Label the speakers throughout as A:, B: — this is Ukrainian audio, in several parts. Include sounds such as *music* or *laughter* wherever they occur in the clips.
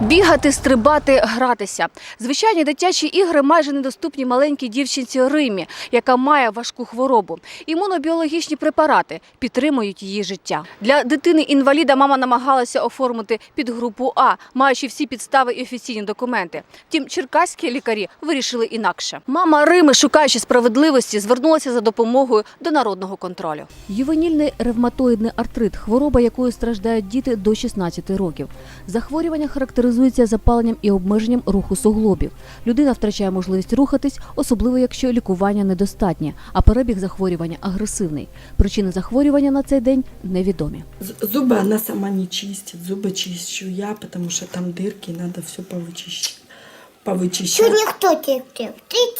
A: Бігати, стрибати, гратися. Звичайні дитячі ігри майже недоступні маленькій дівчинці Римі, яка має важку хворобу. Імунобіологічні препарати підтримують її життя. Для дитини-інваліда мама намагалася оформити підгрупу А, маючи всі підстави і офіційні документи. Втім, черкаські лікарі вирішили інакше. Мама Рими, шукаючи справедливості, звернулася за допомогою до народного контролю. Ювенільний ревматоїдний артрит хвороба, якою страждають діти до 16 років. Захворювання характеризується запаленням і обмеженням руху суглобів. Людина втрачає можливість рухатись, особливо якщо лікування недостатнє, а перебіг захворювання агресивний. Причини захворювання на цей день невідомі.
B: З- Зубы она сама не чистит, зубы чищу я, потому что там дырки, надо все повычищать. Повычищать.
C: Сьогодні хто терпів?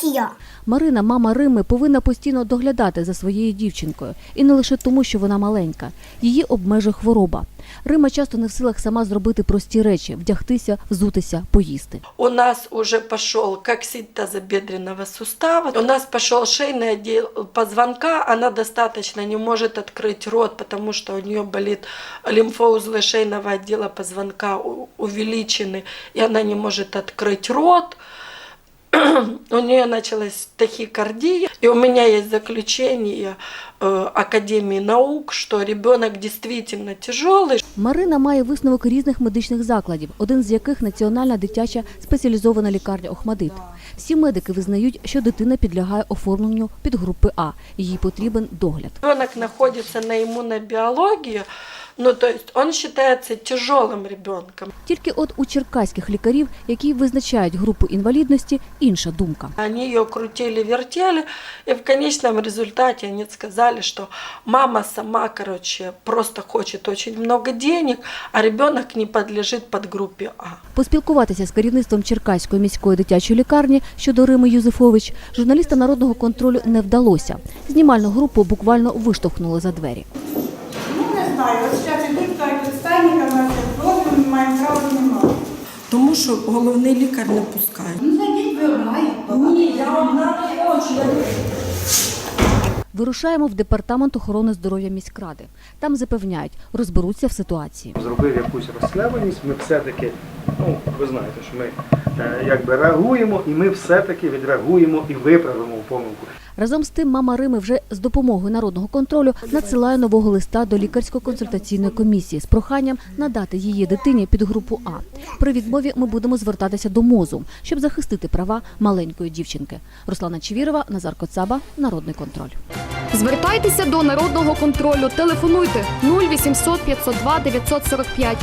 C: Ти я.
A: Марина, мама Рими, повинна постійно доглядати за своєю дівчинкою, і не лише тому, що вона маленька. Її обмежує хвороба. Рима часто не в силах сама зробити прості речі: вдягтися, взутися, поїсти.
B: У нас уже пошел коксид тазобедренного сустава, у нас пошел шейный отдел позвонка, она достаточно не может открыть рот, потому что у нее болит лимфоузлы шейного отдела позвонка у- увеличены, и она не может открыть рот. *clears throat* У нее началась тахикардия, и у меня есть заключение э, Академии наук, что ребенок действительно тяжелый,
A: Марина має висновок різних медичних закладів, один з яких Національна дитяча спеціалізована лікарня Охмадит. Всі медики визнають, що дитина підлягає оформленню підгрупи А. Їй потрібен догляд.
B: Ребенок находится на иммунобиологии, ну то есть он считается тяжелым ребенком.
A: Тільки от у черкаських лікарів, які визначають групу інвалідності, інша думка.
B: Они ее крутили-вертели, и в конечном результате они сказали, что мама сама, короче, просто хочет очень много денег, а ребенок не подлежит под группе А.
A: Поспілкуватися з керівництвом Черкаської міської дитячої лікарні щодо Рими Юзефович журналістам народного контролю не вдалося. Знімальну групу буквально виштовхнули за двері.
D: Ну, не ось зараз ідуть так стайника, значить, ми маємо право немає.
B: Тому що головний лікар не пускає.
D: Ну, зайдіть, ви
B: Ні, я вам на очі.
A: Вирушаємо в департамент охорони здоров'я міськради. Там запевняють, розберуться в ситуації.
E: зробив якусь розслабленість, ми все-таки, ну ви знаєте, що ми е, якби реагуємо, і ми все-таки відреагуємо і виправимо помилку.
A: Разом з тим, мама Рими вже з допомогою народного контролю надсилає нового листа до лікарсько-консультаційної комісії з проханням надати її дитині під групу А. При відмові ми будемо звертатися до МОЗу, щоб захистити права маленької дівчинки. Руслана Чевірова, Назар Коцаба, Народний контроль.
F: Звертайтеся до народного контролю. Телефонуйте 0800 502 945